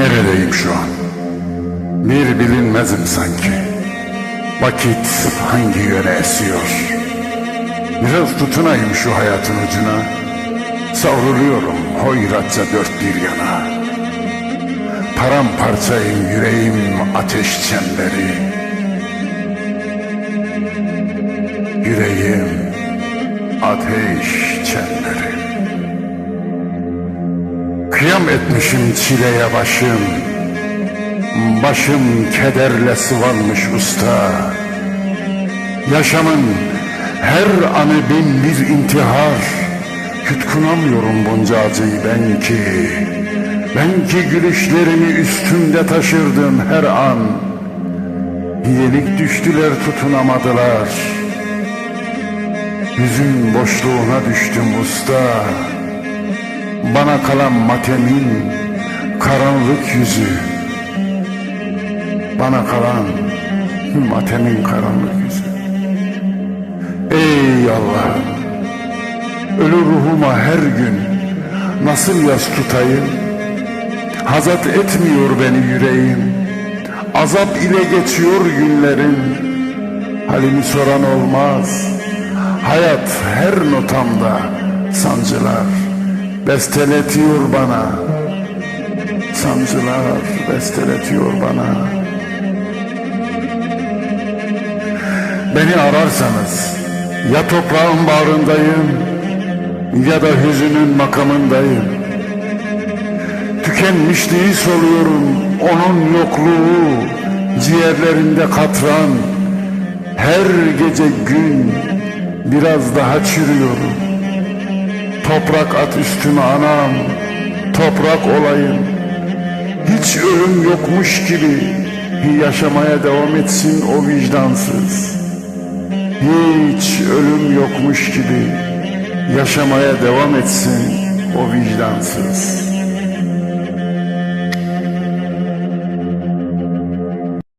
Neredeyim şu an? Bir bilinmezim sanki. Vakit hangi yöne esiyor? Biraz tutunayım şu hayatın ucuna. Savruluyorum hoyratça dört bir yana. Paramparçayım yüreğim ateş çemberi. Yüreğim ateş çemberi. Kıyam etmişim çileye başım. Başım kederle sıvanmış usta. Yaşamın her anı bin bir intihar. Yutkunamıyorum bunca acıyı ben ki. Ben ki gülüşlerini üstümde taşırdım her an. Yenik düştüler tutunamadılar. Yüzün boşluğuna düştüm usta. Bana kalan matemin karanlık yüzü. Bana kalan matemin karanlık yüzü. Ey Allah'ım! Ölü ruhuma her gün nasıl yas tutayım? Hazat etmiyor beni yüreğim. Azap ile geçiyor günlerim. Halimi soran olmaz. Hayat her notamda sancılar besteletiyor bana. Sancılar besteletiyor bana. Beni ararsanız ya toprağın bağrındayım ya da hüzünün makamındayım. Tükenmişliği soluyorum onun yokluğu ciğerlerinde katran. Her gece gün biraz daha çürüyorum. Toprak at üstüme anam, toprak olayım. Hiç ölüm yokmuş gibi yaşamaya devam etsin o vicdansız. Hiç ölüm yokmuş gibi yaşamaya devam etsin o vicdansız.